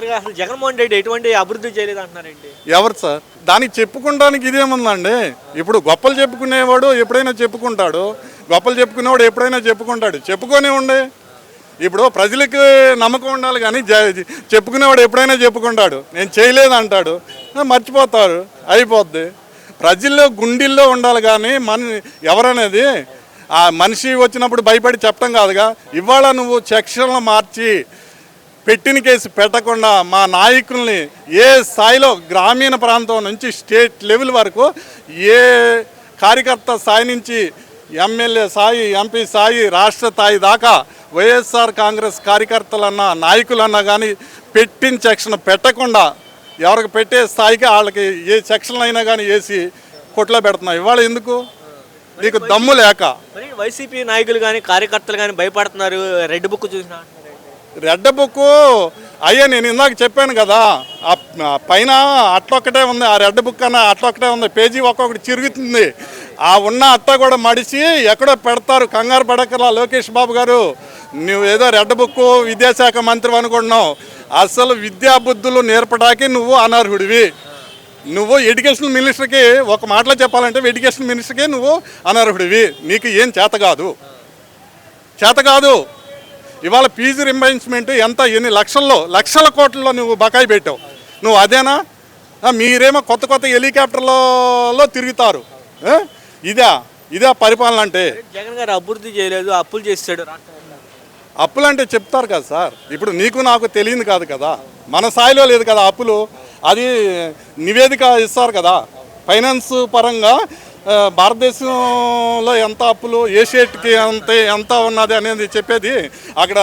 అసలు జగన్మోహన్ రెడ్డి ఎటువంటి అభివృద్ధి చేయలేదు అంటున్నారండి ఎవరు సార్? దానికి చెప్పుకోవడానికి ఇదేముందండి? ఇప్పుడు గొప్పలు చెప్పుకునేవాడు ఎప్పుడైనా చెప్పుకుంటాడు. గొప్పలు చెప్పుకునేవాడు ఎప్పుడైనా చెప్పుకుంటాడు. చెప్పుకొని ఉండే. ఇప్పుడు ప్రజలకు నమ్మకం ఉండాలి కానీ జ- చెప్పుకునేవాడు ఎప్పుడైనా చెప్పుకుంటాడు. నేను చేయలేదు అంటాడు మర్చిపోతారు. అయిపోద్ది. ప్రజల్లో గుండెల్లో ఉండాలి కానీ మన ఎవరనేది ఆ మనిషి వచ్చినప్పుడు భయపడి చెప్పడం కాదుగా. ఇవాళ నువ్వు సెక్షన్లు మార్చి పెట్టిన కేసు పెట్టకుండా మా నాయకుల్ని ఏ స్థాయిలో గ్రామీణ ప్రాంతం నుంచి స్టేట్ లెవెల్ వరకు ఏ కార్యకర్త స్థాయి నుంచి ఎమ్మెల్యే స్థాయి ఎంపీ స్థాయి రాష్ట్ర స్థాయి దాకా వైఎస్ఆర్ కాంగ్రెస్ కార్యకర్తలన్నా నాయకులన్నా కానీ పెట్టిన సెక్షన్ పెట్టకుండా ఎవరికి పెట్టే స్థాయికి వాళ్ళకి ఏ సెక్షన్లు అయినా కానీ వేసి కొట్లో పెడుతున్నాం. ఇవాళ ఎందుకు? నీకు దమ్ము లేక. మరి వైసీపీ నాయకులు కానీ కార్యకర్తలు కానీ భయపడుతున్నారు. రెడ్ బుక్ చూసిన రెడ్ బుక్. అయ్యా నేను ఇందాక చెప్పాను కదా ఆ పైన అట్లొక్కటే ఉంది ఆ రెడ్ బుక్ అన్న అట్లొక్కటే ఉంది పేజీ ఒక్కొక్కటి చిరుగుతుంది. ఆ ఉన్న అట్ట కూడా మడిచి ఎక్కడో పెడతారు కంగారు పడకలా లోకేష్ బాబు గారు. నువ్వు ఏదో రెడ్ బుక్ విద్యాశాఖ మంత్రి అనుకుంటున్నావు. అసలు విద్యా బుద్ధులు నేర్పడానికి నువ్వు అనర్హుడివి. నువ్వు ఎడ్యుకేషన్ మినిస్టర్కి ఒక మాటలో చెప్పాలంటే ఎడ్యుకేషన్ మినిస్టర్కి నువ్వు అనర్హుడివి. నీకు ఏం చేత కాదు. చేత కాదు. ఇవాళ ఫీజు రింబర్స్మెంట్ ఎంత? ఎన్ని లక్షల్లో? లక్షల కోట్లలో నువ్వు బకాయి పెట్టావు. నువ్వు అదేనా? మీరేమో కొత్త కొత్త హెలికాప్టర్లలో తిరుగుతారు? ఇదా? ఇదా పరిపాలన అంటే? జగన్ గారు అభివృద్ధి చేయలేదు అప్పులు చేస్తాడు. అప్పులు అంటే చెప్తారు కదా సార్. ఇప్పుడు నీకు నాకు తెలియదు కాదు కదా. మన స్థాయిలో లేదు కదా అప్పులు. అది నివేదిక ఇస్తారు కదా. ఫైనాన్స్ పరంగా భారతదేశంలో ఎంత అప్పులు ఏషియట్కి అంత ఎంత ఉన్నది అనేది చెప్పేది అక్కడ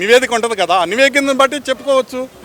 నివేదిక ఉంటుంది కదా ఆ నివేదికను బట్టి చెప్పుకోవచ్చు.